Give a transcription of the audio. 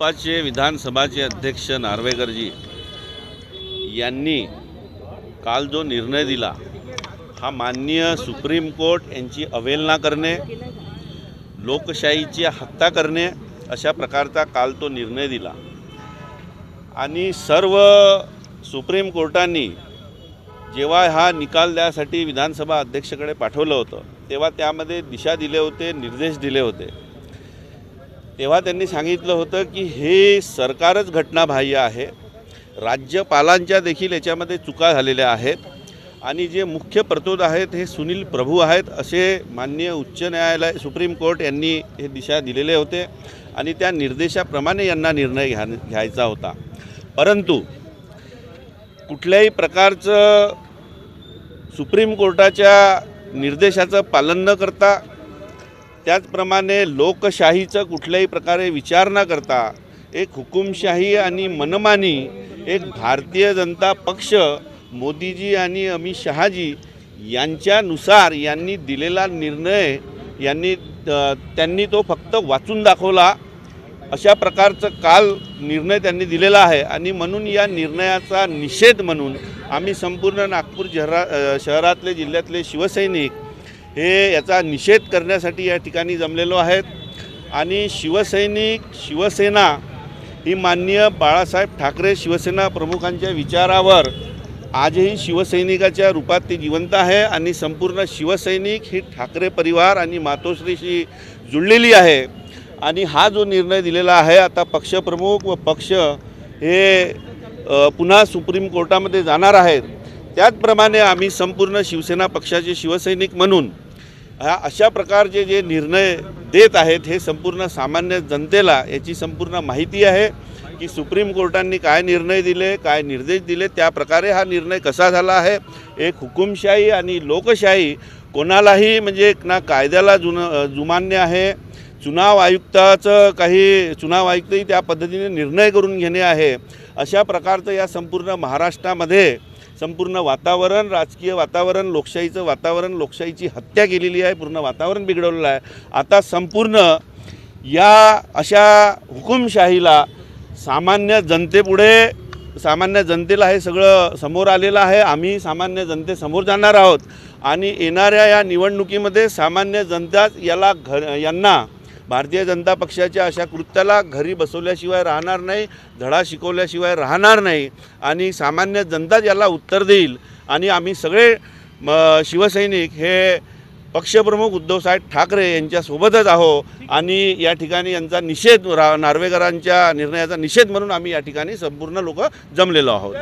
भाजपाचे विधानसभाचे अध्यक्ष नार्वेकरजी यांनी काल जो निर्णय दिला हा माननीय सुप्रीम कोर्ट यांची अवहेलना करणे लोकशाहीची हत्या करणे अशा प्रकारचा काल तो निर्णय दिला. आणि सर्व सुप्रीम कोर्टांनी जेव्हा हा निकाल द्यासाठी विधानसभा अध्यक्षकडे पाठवलं होतं तेव्हा त्यामध्ये दिशा दिले होते निर्देश दिले होते. तेव्हा त्यांनी सांगितलं होतं की हे सरकारच घटनाबाह्य आहे. राज्यपालांच्या देखील याच्यामध्ये चुका झालेल्या आहेत. आणि जे मुख्य प्रतोद आहेत हे सुनील प्रभू आहेत असे माननीय उच्च न्यायालय सुप्रीम कोर्ट यांनी हे दिशा दिलेले होते. आणि त्या निर्देशाप्रमाणे यांना निर्णय घ्या घ्यायचा होता. परंतु कुठल्याही प्रकारचं सुप्रीम कोर्टाच्या निर्देशाचं पालन न करता त्याचप्रमाणे लोकशाहीचं कुठल्याही प्रकारे विचार न करता एक हुकुमशाही आणि मनमानी एक भारतीय जनता पक्ष मोदीजी आणि अमित शहाजी यांच्यानुसार यांनी दिलेला निर्णय यांनी त्यांनी तो फक्त वाचून दाखवला. अशा प्रकारचं काल निर्णय त्यांनी दिलेला आहे आणि म्हणून या निर्णयाचा निषेध म्हणून आम्ही संपूर्ण नागपूर शहरा शहरातले जिल्ह्यातले शिवसैनिक हे याचा निषेध करण्यासाठी या ठिकाणी जमलेलो आहेत. आणि शिवसैनिक शिवसेना ही माननीय बाळासाहेब ठाकरे शिवसेना प्रमुखांच्या विचारावर आजही शिवसैनिकाच्या रूपात ती जिवंत आहे आणि संपूर्ण शिवसैनिक ही ठाकरे परिवार आणि मातोश्रीशी जुळलेली आहे. आणि हा जो निर्णय दिलेला आहे आता पक्षप्रमुख व पक्ष हे पुन्हा सुप्रीम कोर्टामध्ये जाणार आहेत. त्याचप्रमाणे आम्ही संपूर्ण शिवसेना पक्षाचे शिवसैनिक म्हणून ह्या अशा प्रकारचे जे निर्णय देत आहेत हे संपूर्ण सामान्य जनतेला याची संपूर्ण माहिती आहे की सुप्रीम कोर्टांनी काय निर्णय दिले काय निर्देश दिले त्या प्रकारे हा निर्णय कसा झाला आहे. एक हुकुमशाही आणि लोकशाही कोणालाही म्हणजे ना कायद्याला जुन जुमान्य आहे. चुनाव आयुक्ताचं काही चुनाव आयुक्तही त्या पद्धतीने निर्णय करून घेणे आहे. अशा प्रकारचं या संपूर्ण महाराष्ट्रामध्ये संपूर्ण वातावरण राजकीय वातावरण लोकशाहीचं वातावरण लोकशाहीची हत्या केलेली आहे पूर्ण वातावरण बिघडवलेलं आहे. आता संपूर्ण या अशा हुकुमशाहीला सामान्य जनतेपुढे सामान्य जनतेला हे सगळं समोर आलेलं आहे. आम्ही सामान्य जनतेसमोर जाणार आहोत. आणि येणाऱ्या या निवडणुकीमध्ये सामान्य जनताच याला घर यांना भारतीय जनता पक्षाच्या अशा कृत्याला घरी बसवल्याशिवाय राहणार नाही धडा शिकवल्याशिवाय राहणार नाही आणि सामान्य जनता याला उत्तर देईल आणि आम्ही सगळे म, शिवसैनिक हे पक्षप्रमुख उद्धवसाहेब ठाकरे यांच्यासोबतच आहो आणि या ठिकाणी यांचा निषेध रा नार्वेकरांच्या निर्णयाचा निषेध म्हणून आम्ही या ठिकाणी संपूर्ण लोक जमलेलो आहोत.